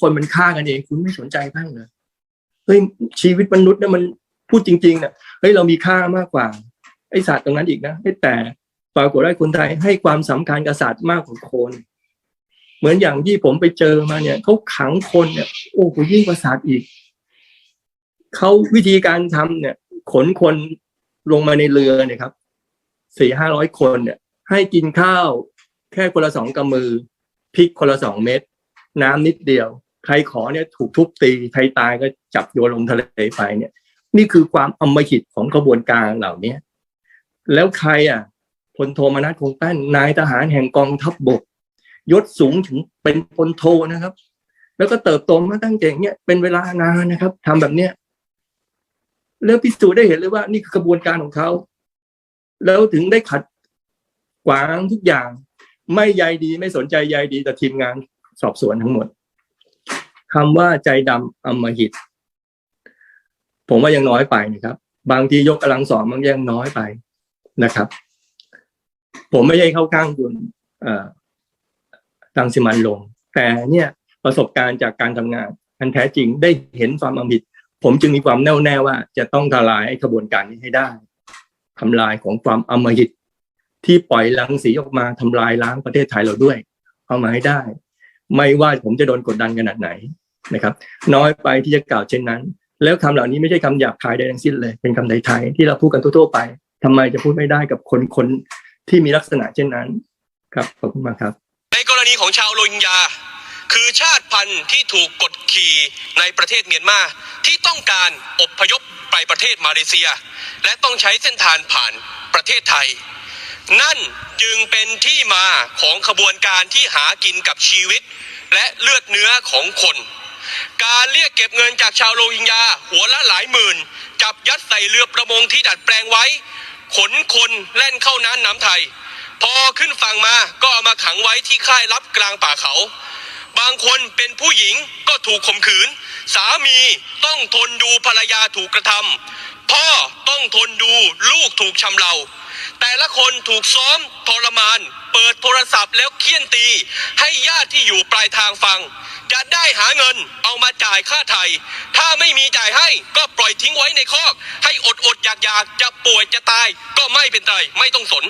คนมันฆ่ากันเอง คุณไม่สนใจบ้างเหรอเฮ้ยชีวิตมนุษย์เนี่ยมันพูดจริงๆเนี่ยเฮ้ยเรามีค่ามากกว่าไอศาสตว์ตรงนั้นอีกนะแต่ปรากฏว่าคนไทยให้ความสำคัญกับศาสตว์มากกว่าคนเหมือนอย่างที่ผมไปเจอมาเนี่ยเขาขังคนเนี่ย โอ้โหยิ่งกว่าสัตว์อีกเขาวิธีการทำเนี่ย ขนคนลงมาในเรือเนี่ยครับสี่ห้าร้อยคนเนี่ย ให้กินข้าว แค่คนละสองกำมือพริกคนละสองเม็ด น้ำนิดเดียว ใครขอเนี่ยถูกทุบตีใครตายก็จับโยนลงทะเลไปเนี่ย นี่คือความอำมหิตของกระบวนการเหล่าเนี้ยแล้วใครอะพลโทมนัสคงแป้นนายทหารแห่งกองทัพบบก ยศสูงถึงเป็นพลโทนะครับ แล้วก็เติบโตมาตั้งแต่เนี้ยเป็นเวลานานนะครับทำแบบเนี้ยแล้วพิสูจน์ได้เห็นเลยว่านี่คือกระบวนการของเขา แล้วถึงได้ขัดขวางทุกอย่าง ไม่ใยดีไม่สนใจใยดีแต่ทีมงาน สอบสวนทั้งหมดคำว่าใจดำอมหิต ผมว่ายังน้อยไปนะครับ บางทียกกำลังสองบางยังน้อยไปนะครับ ผมไม่ใช่เข้าข้างคุณตังสิมันลง แต่เนี่ยประสบการณ์จากการทำงาน อันแท้จริงได้เห็นความอมหิต ผมจึงมีความแน่วแน่ว่า จะต้องทลายขบวนการนี้ให้ได้ทำลายของความอมหิตที่ปล่อยรังสีออกมาทำลายล้างประเทศไทยเราด้วย เอามาให้ได้ ไม่ว่าผมจะโดนกดดันขนาดไหนนะครับ น้อยไปที่จะกล่าวเช่นนั้น แล้วคำเหล่านี้ไม่ใช่คำหยาบคายใดทั้งสิ้นเลย เป็นคำไทยๆที่เราพูดกันทั่วๆไปทำไมจะพูดไม่ได้กับคนคนที่มีลักษณะเช่นนั้นครับขอบคุณมากครับ ในกรณีของชาวโรฮิงญาคือชาติพันธุ์ที่ถูกกดขี่ในประเทศเมียนมาที่ต้องการอพยพไปประเทศมาเลเซีย และต้องใช้เส้นทางผ่านประเทศไทย นั่นจึงเป็นที่มาของขบวนการที่หากินกับชีวิต และเลือดเนื้อของคน การเรียกเก็บเงินจากชาวโรฮิงญาหัวละหลายหมื่น จับยัดใส่เรือประมงที่ดัดแปลงไว้ ขนคนแล่นเข้าน้ำน้ำไทย พอขึ้นฝั่งมาก็เอามาขังไว้ที่ค่ายลับกลางป่าเขา บางคนเป็นผู้หญิงก็ถูกข่มขืน สามีต้องทนดูภรรยาถูกกระทำพ่อต้องทนดูลูกถูกชำเรา แต่ละคนถูกซ้อมทรมาน เปิดโทรศัพท์แล้วเคี่ยนตี ให้ญาติที่อยู่ปลายทางฟัง จะได้หาเงินเอามาจ่ายค่าไทยถ้าไม่มีจ่ายให้ก็ปล่อยทิ้งไว้ในคอก ให้อดอดอยากอยากๆจะป่วยจะตายก็ไม่เป็นไรไม่ต้องสน